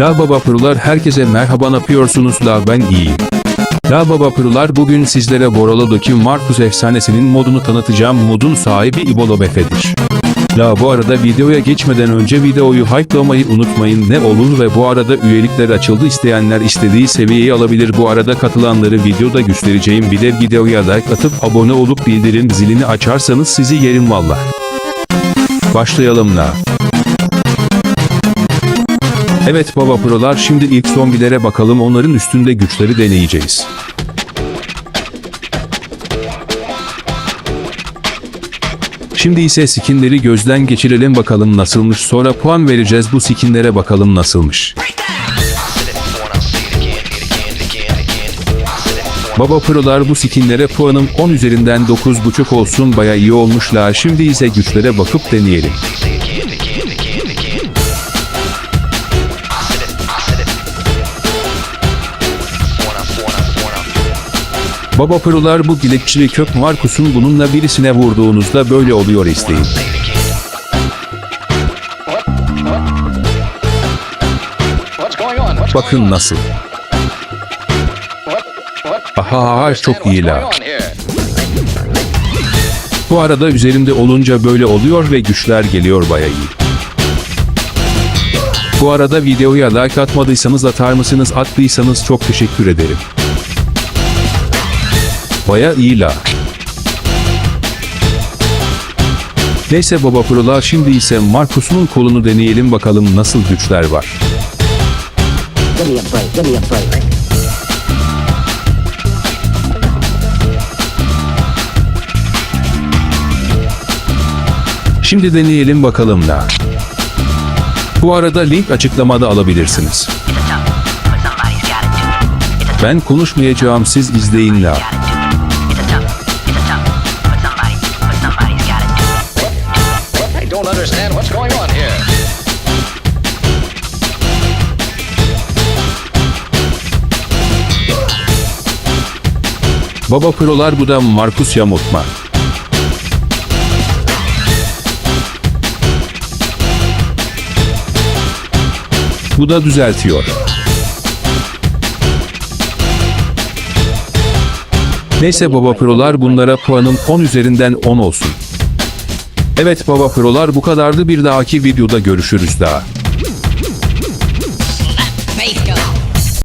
La Baba Pırılar herkese merhaba yapıyorsunuz la ben iyiyim. La Baba Pırılar bugün sizlere Borolo'daki Marcus efsanesinin modunu tanıtacağım modun sahibi İbolo Befe'dir. La bu arada videoya geçmeden önce videoyu hype'lamayı unutmayın ne olur ve bu arada üyelikler açıldı isteyenler istediği seviyeyi alabilir bu arada katılanları videoda göstereceğim bir de videoya like atıp abone olup bildirim zilini açarsanız sizi yerim valla. Başlayalım la. Evet baba prolar şimdi ilk zombilere bakalım onların üstünde güçleri deneyeceğiz. Şimdi ise skinleri gözden geçirelim bakalım nasılmış sonra puan vereceğiz bu skinlere bakalım nasılmış. Baba prolar bu skinlere puanım 10 üzerinden 9.5 olsun baya iyi olmuşlar şimdi ise güçlere bakıp deneyelim. Baba Pırılar bu dilekçili kök Markus'un bununla birisine vurduğunuzda böyle oluyor isteyin. Bakın nasıl. Aha çok iyi la. Bu arada üzerimde olunca böyle oluyor ve güçler geliyor baya iyi. Bu arada videoya like atmadıysanız atar mısınız attıysanız çok teşekkür ederim. Baya iyi la. Neyse baba prolar şimdi ise Markus'un kolunu deneyelim bakalım nasıl güçler var. Give me a break. Give me a break. Şimdi deneyelim bakalım la. Bu arada link açıklamada alabilirsiniz. Ben konuşmayacağım siz izleyin la. Don't understand what's going on here. Baba prolar bu da Markus Yamutma. Bu da düzeltiyor. Neyse baba prolar bunlara puanım 10 üzerinden 10 olsun. Evet baba prolar bu kadardı bir dahaki videoda görüşürüz daha.